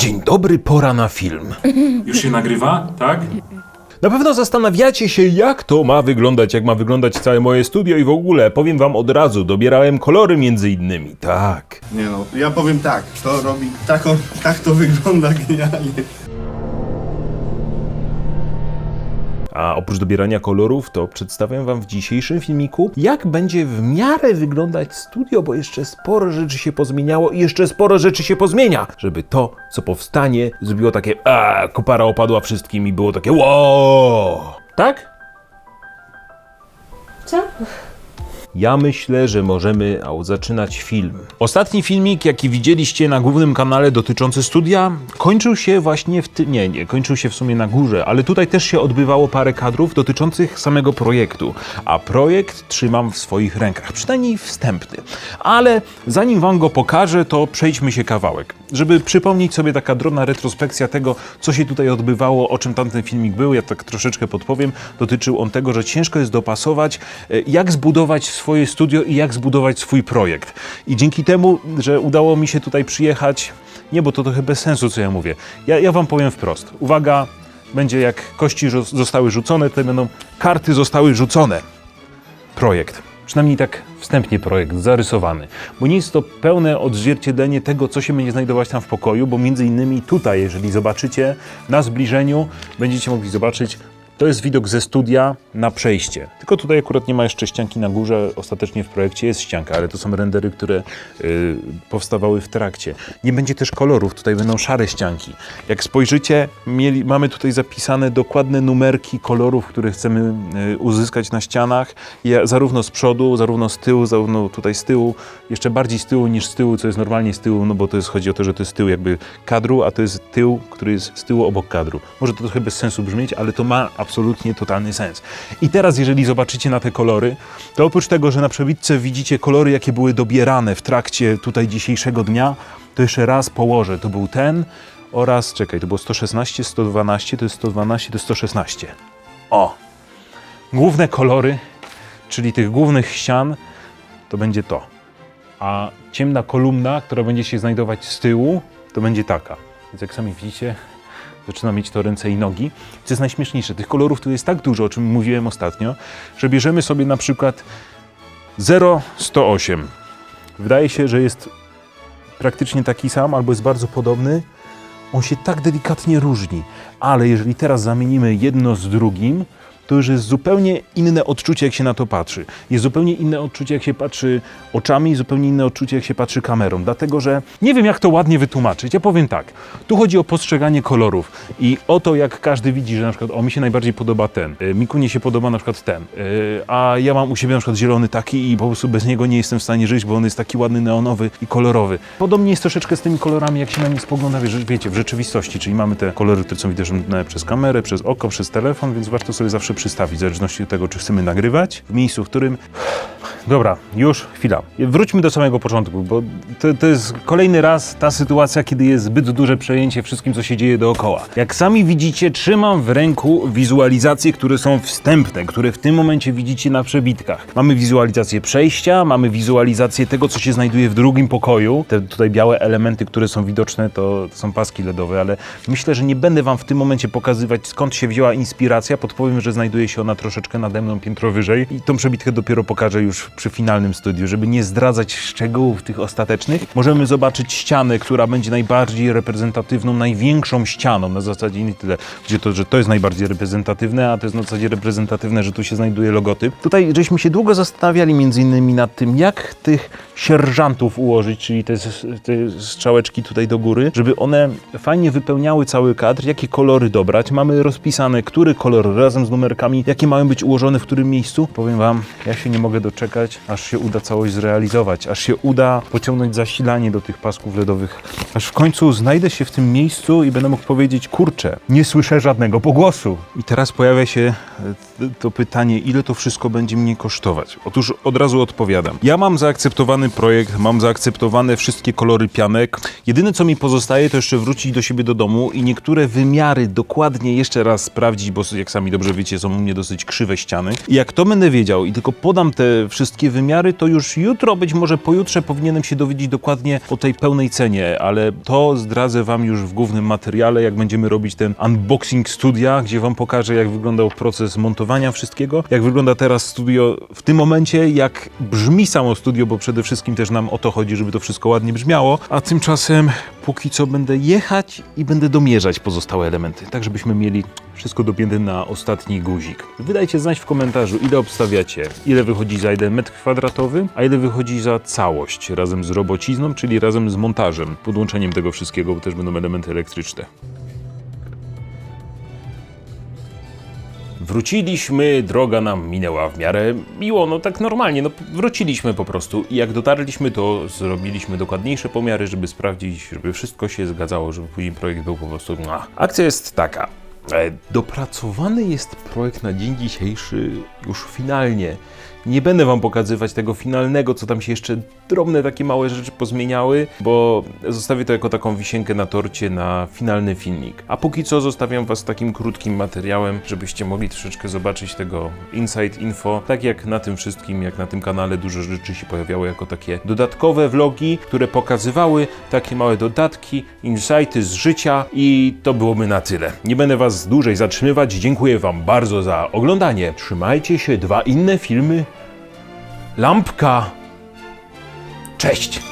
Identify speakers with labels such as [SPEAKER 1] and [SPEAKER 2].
[SPEAKER 1] Dzień dobry, pora na film.
[SPEAKER 2] Już się nagrywa, tak?
[SPEAKER 1] Na pewno zastanawiacie się, jak to ma wyglądać, jak ma wyglądać całe moje studio i w ogóle. Powiem wam od razu, dobierałem kolory między innymi. Tak.
[SPEAKER 3] Nie no, ja powiem tak, to robi, tak, o, tak to wygląda genialnie.
[SPEAKER 1] A oprócz dobierania kolorów, to przedstawiam wam w dzisiejszym filmiku, jak będzie w miarę wyglądać studio, bo jeszcze sporo rzeczy się pozmieniało i jeszcze sporo rzeczy się pozmienia, żeby to, co powstanie, zrobiło takie a, kopara opadła wszystkim i było takie wow. Tak?
[SPEAKER 4] Co?
[SPEAKER 1] Ja myślę, że możemy zaczynać film. Ostatni filmik, jaki widzieliście na głównym kanale dotyczący studia, kończył się właśnie w tym. Nie, nie, kończył się w sumie na górze, ale tutaj też się odbywało parę kadrów dotyczących samego projektu. A projekt trzymam w swoich rękach, przynajmniej wstępny. Ale zanim wam go pokażę, to przejdźmy się kawałek, żeby przypomnieć sobie taka drobna retrospekcja tego, co się tutaj odbywało, o czym tamten filmik był. Ja tak troszeczkę podpowiem. Dotyczył on tego, że ciężko jest dopasować, e, jak zbudować swoje studio i jak zbudować swój projekt. I dzięki temu, że udało mi się tutaj przyjechać, nie, bo to trochę bez sensu, co ja mówię. Ja, ja wam powiem wprost. Uwaga, będzie jak kości zostały rzucone, tutaj będą karty zostały rzucone. Projekt. Przynajmniej tak wstępnie projekt, zarysowany. Bo nie jest to pełne odzwierciedlenie tego, co się będzie znajdować tam w pokoju, bo między innymi tutaj, jeżeli zobaczycie na zbliżeniu, będziecie mogli zobaczyć, to jest widok ze studia na przejście. Tylko tutaj akurat nie ma jeszcze ścianki na górze. Ostatecznie w projekcie jest ścianka, ale to są rendery, które y, powstawały w trakcie. Nie będzie też kolorów, tutaj będą szare ścianki. Jak spojrzycie, mieli, mamy tutaj zapisane dokładne numerki kolorów, które chcemy y, uzyskać na ścianach. Ja, zarówno z przodu, zarówno z tyłu, zarówno tutaj z tyłu. Jeszcze bardziej z tyłu niż z tyłu, co jest normalnie z tyłu, no bo to jest, chodzi o to, że to jest tył jakby kadru, a to jest tył, który jest z tyłu obok kadru. Może to trochę bez sensu brzmieć, ale to ma absolutnie totalny sens. I teraz, jeżeli zobaczycie na te kolory, to oprócz tego, że na przebitce widzicie kolory, jakie były dobierane w trakcie tutaj dzisiejszego dnia, to jeszcze raz położę. To był ten oraz, czekaj, to było 116, 112, to jest 112, to jest 116. O! Główne kolory, czyli tych głównych ścian, to będzie to. A ciemna kolumna, która będzie się znajdować z tyłu, to będzie taka. Więc jak sami widzicie, zaczyna mieć to ręce i nogi. Co jest najśmieszniejsze, tych kolorów tu jest tak dużo, o czym mówiłem ostatnio, że bierzemy sobie na przykład 0,108. Wydaje się, że jest praktycznie taki sam albo jest bardzo podobny. On się tak delikatnie różni, ale jeżeli teraz zamienimy jedno z drugim, to już jest zupełnie inne odczucie, jak się na to patrzy. Jest zupełnie inne odczucie, jak się patrzy oczami, zupełnie inne odczucie, jak się patrzy kamerą. Dlatego, że nie wiem, jak to ładnie wytłumaczyć. Ja powiem tak. Tu chodzi o postrzeganie kolorów i o to, jak każdy widzi, że na przykład, o mi się najbardziej podoba ten, y, Mikunie się podoba na przykład ten, y, a ja mam u siebie na przykład zielony taki i po prostu bez niego nie jestem w stanie żyć, bo on jest taki ładny, neonowy i kolorowy. Podobnie jest troszeczkę z tymi kolorami, jak się na nie spogląda, wie- wiecie, w rzeczywistości, czyli mamy te kolory, które są widoczne przez kamerę, przez oko, przez telefon, więc warto sobie zawsze przystawić, w zależności od tego, czy chcemy nagrywać w miejscu, w którym Dobra, już chwila. Wróćmy do samego początku, bo to, to jest kolejny raz ta sytuacja, kiedy jest zbyt duże przejęcie wszystkim, co się dzieje dookoła. Jak sami widzicie, trzymam w ręku wizualizacje, które są wstępne, które w tym momencie widzicie na przebitkach. Mamy wizualizację przejścia, mamy wizualizację tego, co się znajduje w drugim pokoju. Te tutaj białe elementy, które są widoczne, to, to są paski LEDowe, ale myślę, że nie będę wam w tym momencie pokazywać, skąd się wzięła inspiracja. Podpowiem, że znajduje się ona troszeczkę nade mną, piętro wyżej i tą przebitkę dopiero pokażę już przy finalnym studiu, żeby nie zdradzać szczegółów tych ostatecznych. Możemy zobaczyć ścianę, która będzie najbardziej reprezentatywną, największą ścianą, na zasadzie nie tyle, gdzie to, że to jest najbardziej reprezentatywne, a to jest na zasadzie reprezentatywne, że tu się znajduje logotyp. Tutaj żeśmy się długo zastanawiali między innymi nad tym, jak tych sierżantów ułożyć, czyli te, te strzałeczki tutaj do góry, żeby one fajnie wypełniały cały kadr, jakie kolory dobrać. Mamy rozpisane, który kolor razem z jakie mają być ułożone w którym miejscu. Powiem Wam, ja się nie mogę doczekać, aż się uda całość zrealizować, aż się uda pociągnąć zasilanie do tych pasków LEDowych, aż w końcu znajdę się w tym miejscu i będę mógł powiedzieć, kurczę, nie słyszę żadnego pogłosu. I teraz pojawia się e, to pytanie, ile to wszystko będzie mnie kosztować? Otóż od razu odpowiadam. Ja mam zaakceptowany projekt, mam zaakceptowane wszystkie kolory pianek. Jedyne co mi pozostaje, to jeszcze wrócić do siebie do domu i niektóre wymiary dokładnie jeszcze raz sprawdzić, bo jak sami dobrze wiecie, są u mnie dosyć krzywe ściany. I jak to będę wiedział i tylko podam te wszystkie wymiary, to już jutro, być może pojutrze powinienem się dowiedzieć dokładnie o tej pełnej cenie, ale to zdradzę wam już w głównym materiale, jak będziemy robić ten unboxing studia, gdzie wam pokażę, jak wyglądał proces montowania wszystkiego, jak wygląda teraz studio w tym momencie, jak brzmi samo studio, bo przede wszystkim też nam o to chodzi, żeby to wszystko ładnie brzmiało, a tymczasem póki co będę jechać i będę domierzać pozostałe elementy, tak żebyśmy mieli wszystko dopięte na ostatni guzik. Wydajcie znać w komentarzu, ile obstawiacie, ile wychodzi za jeden metr kwadratowy, a ile wychodzi za całość razem z robocizną, czyli razem z montażem, podłączeniem tego wszystkiego, bo też będą elementy elektryczne. Wróciliśmy, droga nam minęła w miarę miło, no tak normalnie, no wróciliśmy po prostu i jak dotarliśmy, to zrobiliśmy dokładniejsze pomiary, żeby sprawdzić, żeby wszystko się zgadzało, żeby później projekt był po prostu... Akcja jest taka. E, Dopracowany jest projekt na dzień dzisiejszy już finalnie. Nie będę wam pokazywać tego finalnego, co tam się jeszcze drobne takie małe rzeczy pozmieniały, bo zostawię to jako taką wisienkę na torcie na finalny filmik. A póki co zostawiam was takim krótkim materiałem, żebyście mogli troszeczkę zobaczyć tego inside info. Tak jak na tym wszystkim, jak na tym kanale dużo rzeczy się pojawiało jako takie dodatkowe vlogi, które pokazywały takie małe dodatki, insighty z życia i to byłoby na tyle. Nie będę was dłużej zatrzymywać. Dziękuję wam bardzo za oglądanie. Trzymajcie się, dwa inne filmy. Lampka. Cześć!